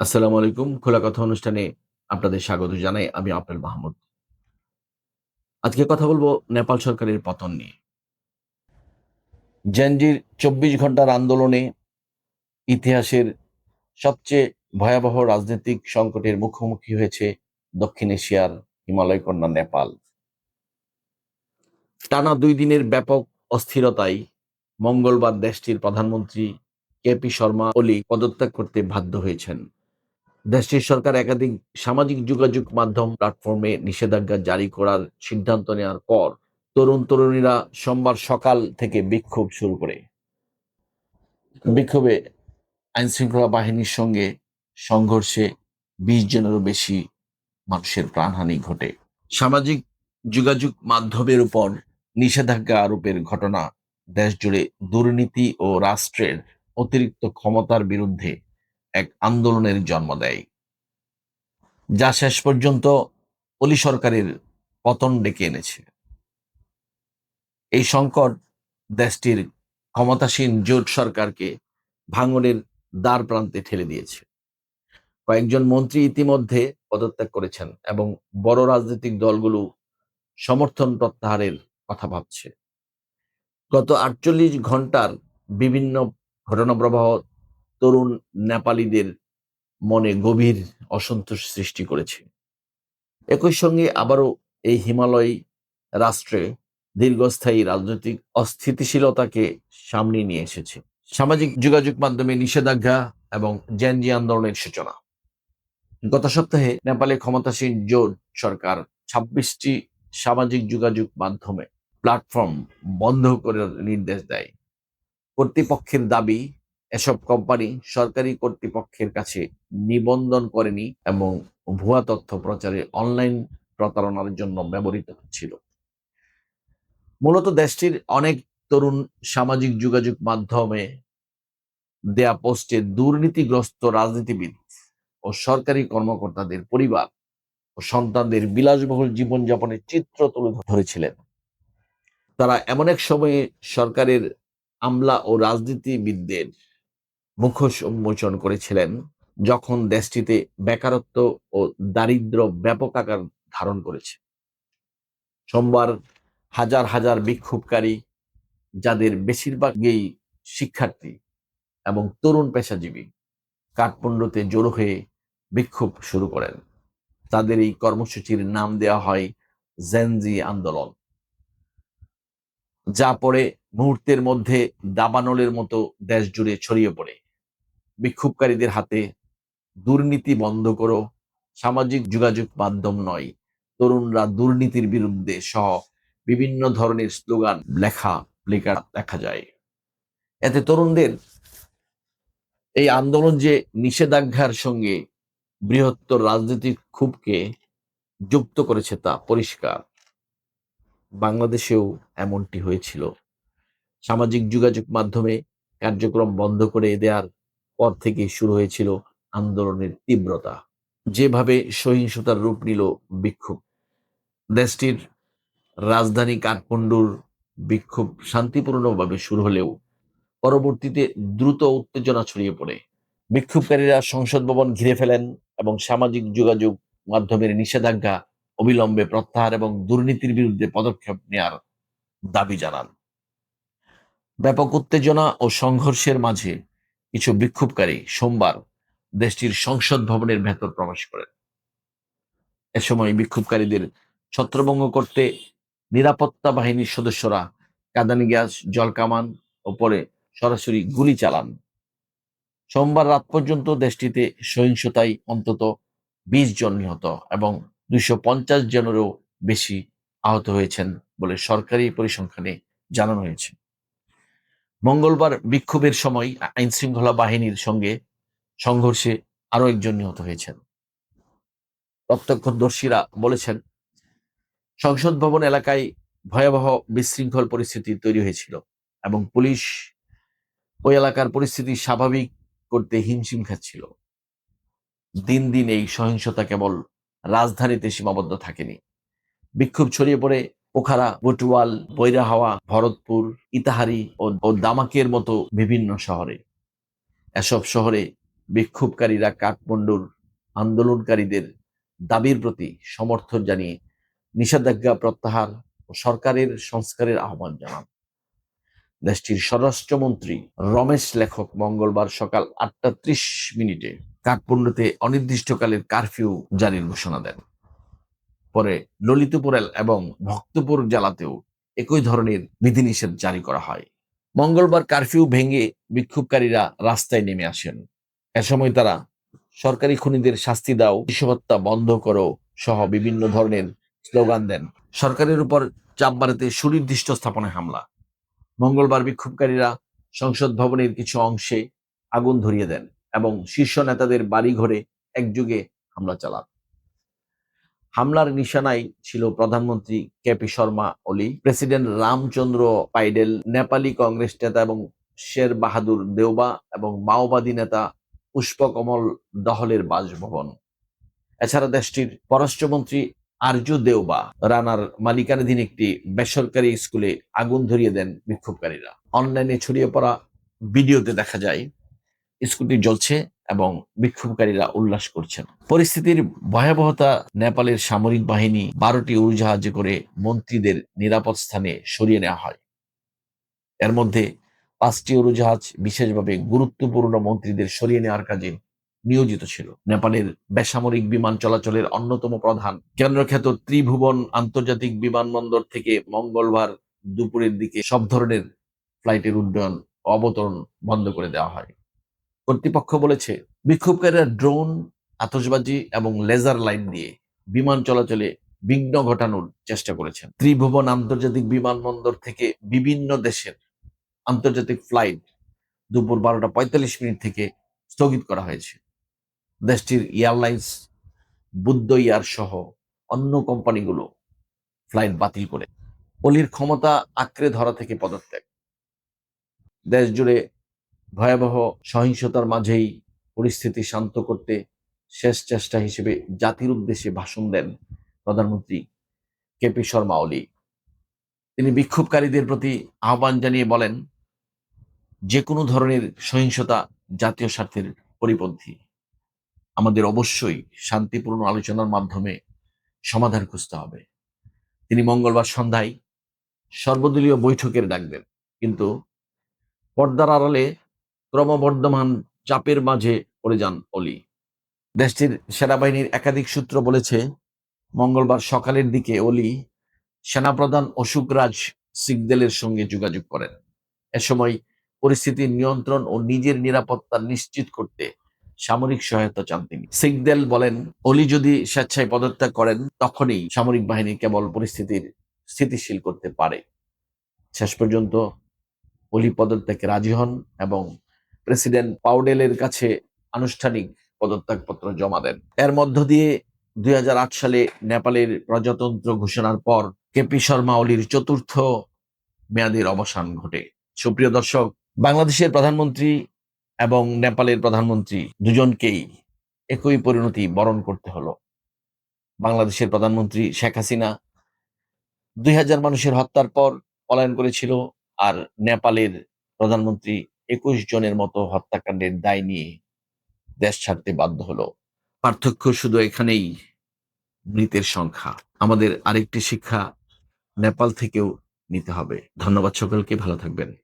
আসসালামু আলাইকুম। খোলা কথা অনুষ্ঠানে আপনাদের স্বাগত জানাই। আমি আপেল মাহমুদ। আজকে কথা বলব নেপাল সরকারের পতন নিয়ে। জেনজির চব্বিশ ঘণ্টার আন্দোলনে ইতিহাসের সবচেয়ে ভয়াবহ রাজনৈতিক সংকটের মুখোমুখি হয়েছে দক্ষিণ এশিয়ার হিমালয় কন্যা নেপাল। টানা দুই দিনের ব্যাপক অস্থিরতায় মঙ্গলবার দেশটির প্রধানমন্ত্রী কেপি শর্মা ওলি পদত্যাগ করতে বাধ্য হয়েছেন। দেশটির সরকার একাধিক সামাজিক যোগাযোগ মাধ্যম প্ল্যাটফর্মে নিষেধাজ্ঞা জারি করার সিদ্ধান্ত নেওয়ার পর তরুণ তরুণীরা সোমবার সকাল থেকে বিক্ষোভ শুরু করে। বিক্ষোভে আইনশৃঙ্খলা বাহিনীর সঙ্গে সংঘর্ষে বিশ জনেরও বেশি মানুষের প্রাণহানি ঘটে। সামাজিক যোগাযোগ মাধ্যমের উপর নিষেধাজ্ঞা আরোপের ঘটনা দেশজুড়ে দুর্নীতি ও রাষ্ট্রের অতিরিক্ত ক্ষমতার বিরুদ্ধে এক আন্দোলনের জন্ম দেয়। যা শেষ পর্যন্ত অলি সরকারের পতন ডেকে এনেছে। এই সংকট দেশটির ক্ষমতাসীন জোট সরকারকে ভাঙনের দ্বার প্রান্তে ঠেলে দিয়েছে। কয়েকজন মন্ত্রী ইতিমধ্যে পদত্যাগ করেছেন এবং বড় রাজনৈতিক দলগুলো সমর্থন প্রত্যাহারের কথা ভাবছে। গত আটচল্লিশ ঘণ্টার বিভিন্ন ঘটনাপ্রবাহ তরুণ নেপালিদের মনে গভীর অসন্তোষ সৃষ্টি করেছে। একই সঙ্গে আবারও এই হিমালয় রাষ্ট্রে দীর্ঘস্থায়ী রাজনৈতিক অস্থিতিশীলতাকে সামনে নিয়ে এসেছে। সামাজিক যোগাযোগ মাধ্যমে নিষেধাজ্ঞা এবং জেনজি আন্দোলনের সূচনা। গত সপ্তাহে নেপালে ক্ষমতাসীন জোট সরকার ছাব্বিশটি সামাজিক যোগাযোগ মাধ্যমে প্ল্যাটফর্ম বন্ধ করার নির্দেশ দেয়। কর্তৃপক্ষের দাবি এসব কোম্পানি সরকারি কর্তৃপক্ষের কাছে নিবন্ধন করেনি এবং ভুয়া তথ্য প্রচারে অনলাইন প্রতারণার জন্য ব্যবহৃত হচ্ছিল। মূলত দেশটির অনেক তরুণ সামাজিক যোগাযোগ মাধ্যমে দেয়া পোস্টে দুর্নীতিগ্রস্ত রাজনীতিবিদ ও সরকারি কর্মকর্তাদের পরিবার ও সন্তানদের বিলাসবহুল জীবনযাপনের চিত্র তুলে ধরেছিলেন। তারা এমন এক সময়ে সরকারের আমলা ও রাজনীতিবিদদের মুখোশ উন্মোচন করেছিলেন যখন দেশটিতে বেকারত্ব ও দারিদ্র ব্যাপক আকার ধারণ করেছে। সোমবার হাজার হাজার বিক্ষোভকারী, যাদের বেশিরভাগই শিক্ষার্থী এবং তরুণ পেশাজীবী, কাঠমান্ডুতে জড়ো হয়ে বিক্ষোভ শুরু করেন। তাদের এই কর্মসূচির নাম দেওয়া হয় জেনজি আন্দোলন। যা পরে মুহূর্তের মধ্যে দাবানলের মতো দেশ জুড়ে ছড়িয়ে পড়ে। বিক্ষোভকারীদের হাতে দুর্নীতি বন্ধ করো, সামাজিক যোগাযোগ মাধ্যম নয়, তরুণরা দুর্নীতির বিরুদ্ধে সহ বিভিন্ন ধরনের স্লোগান লেখা, প্লেকার্ড দেখা যায়। এতে তরুণদের এই আন্দোলন যে নিষেধাজ্ঞার সঙ্গে বৃহত্তর রাজনৈতিক ক্ষোভকে যুক্ত করেছে তা পরিষ্কার। বাংলাদেশেও এমনটি হয়েছিল। সামাজিক যোগাযোগ মাধ্যমে কার্যক্রম বন্ধ করে দেওয়ার পর থেকে শুরু হয়েছিল আন্দোলনের তীব্রতা। যেভাবে সহিংসতার রূপ নিল বিক্ষোভ। দেশটির রাজধানী কাঠমান্ডুর বিক্ষোভ শান্তিপূর্ণভাবে শুরু হলেও পরবর্তীতে দ্রুত উত্তেজনা ছড়িয়ে পড়ে। বিক্ষোভকারীরা সংসদ ভবন ঘিরে ফেলেন এবং সামাজিক যোগাযোগ মাধ্যমের নিষেধাজ্ঞা অবিলম্বে প্রত্যাহার এবং দুর্নীতির বিরুদ্ধে পদক্ষেপ নেয়ার দাবি জানান। ব্যাপক উত্তেজনা ও সংঘর্ষের মাঝে কিছু বিক্ষোভকারী সোমবার দেশটির সংসদ ভবনের ভেতর প্রবেশ করেন। এ সময় বিক্ষোভকারীদের ছত্রভঙ্গ করতে নিরাপত্তা বাহিনীর সদস্যরা কাদানি গ্যাস জলকামান ও পরে সরাসরি গুলি চালান। সোমবার রাত পর্যন্ত দেশটিতে সহিংসতায় অন্তত বিশ জন নিহত এবং দুইশো পঞ্চাশ জনেরও বেশি আহত হয়েছেন বলে সরকারি পরিসংখ্যানে জানানো হয়েছে। মঙ্গলবার বিক্ষোভের সময় আইন শৃঙ্খলা বাহিনীর সঙ্গে সংঘর্ষে আরও একজন নিহত হয়েছেন। প্রত্যক্ষদর্শীরা বলেছেন, সংসদ ভবন এলাকায় ভয়াবহ বিশৃঙ্খল পরিস্থিতি তৈরি হয়েছিল এবং পুলিশ ওই এলাকার পরিস্থিতি স্বাভাবিক করতে হিমশিম খাচ্ছিল। দিন দিন এই সহিংসতা কেবল রাজধানীতে সীমাবদ্ধ থাকেনি। বিক্ষোভ ছড়িয়ে পড়ে পোখারা, বটুয়াল, বৈরাহাওয়া, ভরতপুর, ইতাহারি ও দামাকের মতো বিভিন্ন শহরে। এসব শহরে বিক্ষোভকারীরা কাঠমান্ডুর আন্দোলনকারীদের দাবির প্রতি সমর্থন জানিয়ে নিষেধাজ্ঞা প্রত্যাহার ও সরকারের সংস্কারের আহ্বান জানান। দেশটির স্বরাষ্ট্রমন্ত্রী রমেশ লেখক মঙ্গলবার সকাল আটটা ত্রিশ মিনিটে কাঠমান্ডুতে অনির্দিষ্টকালের কারফিউ জারির ঘোষণা দেন। পরে ললিতপুর এবং ভক্তপুর জেলাতেও একই ধরনের বিধিনিষেধ জারি করা হয়। মঙ্গলবার কারফিউ ভেঙে বিক্ষোভকারীরা রাস্তায় নেমে আসেন। এ সময় তারা সরকারি খুনিদের শাস্তি দাও শিশু বন্ধ করো সহ বিভিন্ন ধরনের স্লোগান দেন। সরকারের উপর চাপ বাড়াতে সুনির্দিষ্ট স্থাপনায় হামলা। মঙ্গলবার বিক্ষোভকারীরা সংসদ ভবনের কিছু অংশে আগুন ধরিয়ে দেন এবং শীর্ষ নেতাদের বাড়িঘরে একযোগে হামলা চালান। হামলার নিশানায় ছিল প্রধানমন্ত্রী KP Sharma Oli president Ramchandra Paudel, Nepali Congress নেতা এবং শের বাহাদুর দেওবা এবং মাওবাদী নেতা পুষ্পকমল দহলের বাসভবন। এছাড়া দেশটির পররাষ্ট্রমন্ত্রী আর্য দেওবা রানার মালিকানাধীন একটি বেসরকারি স্কুলে আগুন ধরিয়ে দেন বিক্ষোভকারীরা। অনলাইনে ছড়িয়ে পড়া ভিডিওতে দেখা যায়, স্কুলটি জ্বলছে এবং বিক্ষোভকারীরা উল্লাস করছেন। পরিস্থিতির ভয়াবহতা নেপালের সামরিক বাহিনী বারোটি উড়োজাহাজে করে মন্ত্রীদের নিরাপদ স্থানে সরিয়ে নেওয়া হয়। এর মধ্যে পাঁচটি উড়োজাহাজ বিশেষভাবে গুরুত্বপূর্ণ মন্ত্রীদের সরিয়ে নেওয়ার কাজে নিয়োজিত ছিল। নেপালের বেসামরিক বিমান চলাচলের অন্যতম প্রধান কেন্দ্রখ্যাত ত্রিভুবন আন্তর্জাতিক বিমানবন্দর থেকে মঙ্গলবার দুপুরের দিকে সব ধরনের ফ্লাইটের উড্ডয়ন, অবতরণ বন্ধ করে দেওয়া হয়। কর্তৃপক্ষ বলেছে, বিক্ষোভকারীরা ড্রোন আতসবাজি এবং লেজার লাইট দিয়ে বিমান চলাচলে বিঘ্ন ঘটানোর চেষ্টা করেছেন। ত্রিভুবন আন্তর্জাতিক বিমানবন্দর থেকে বিভিন্ন দেশের আন্তর্জাতিক ফ্লাইট দুপুর বারোটা পঁয়তাল্লিশ মিনিট থেকে স্থগিত করা হয়েছে। দেশটির এয়ারলাইন্স, বুদ্ধ এয়ার সহ অন্য কোম্পানিগুলো ফ্লাইট বাতিল করে। অলির ক্ষমতা আঁকড়ে ধরা থেকে পদত্যাগ। দেশ জুড়ে ভয়াবহ সহিংসতার মাঝেই পরিস্থিতি শান্ত করতে শেষ চেষ্টা হিসেবে জাতির উদ্দেশ্যে ভাষণ দেন প্রধানমন্ত্রী কেপি শর্মা ওলি। তিনি বিক্ষোভকারীদের প্রতি আহ্বান জানিয়ে বলেন, যে কোনো ধরনের সহিংসতা জাতীয় স্বার্থের পরিপন্থী। আমাদের অবশ্যই শান্তিপূর্ণ আলোচনার মাধ্যমে সমাধান খুঁজতে হবে। তিনি মঙ্গলবার সন্ধ্যায় সর্বদলীয় বৈঠকের ডাক দেন। কিন্তু পর্দার আড়ালে ক্রমবর্ধমান চাপের মাঝে পড়ে যান অলি। দেশটির সেনাবাহিনীর একাধিক সূত্র বলেছে, মঙ্গলবার সকালের দিকে অলি সেনাপ্রধান অশোক রাজ সিগদেলের সঙ্গে যোগাযোগ করেন। এ সময় পরিস্থিতির নিয়ন্ত্রণ ও নিজের নিরাপত্তা নিশ্চিত করতে সামরিক সহায়তা চান তিনি। সিগদেল বলেন, অলি যদি স্বেচ্ছায় পদত্যাগ করেন, তখনই সামরিক বাহিনী কেবল পরিস্থিতির স্থিতিশীল করতে পারে। শেষ পর্যন্ত অলি পদত্যাগে রাজি হন এবং প্রেসিডেন্ট পাউডেলের কাছে আনুষ্ঠানিক পদত্যাগপত্র জমা দেন। এর মধ্য দিয়ে দুই হাজার আট সালে নেপালের প্রজাতন্ত্র ঘোষণার পর কেপি শর্মা অলির চতুর্থ মেয়াদের অবসান ঘটে। সুপ্রিয় দর্শক, বাংলাদেশের প্রধানমন্ত্রী এবং নেপালের প্রধানমন্ত্রী দুজনকেই একই পরিণতি বরণ করতে হলো। বাংলাদেশের প্রধানমন্ত্রী শেখ হাসিনা দুই হাজার মানুষের হত্যার পর পলায়ন করেছিল আর নেপালের প্রধানমন্ত্রী একুশ জনের মতো হত্যাকাণ্ডের দায় নিয়ে দেশ ছাড়তে বাধ্য হলো। পার্থক্য শুধু এখানেই মৃতের সংখ্যা। আমাদের আরেকটি শিক্ষা নেপাল থেকেও নিতে হবে। ধন্যবাদ সকলকে, ভালো থাকবেন।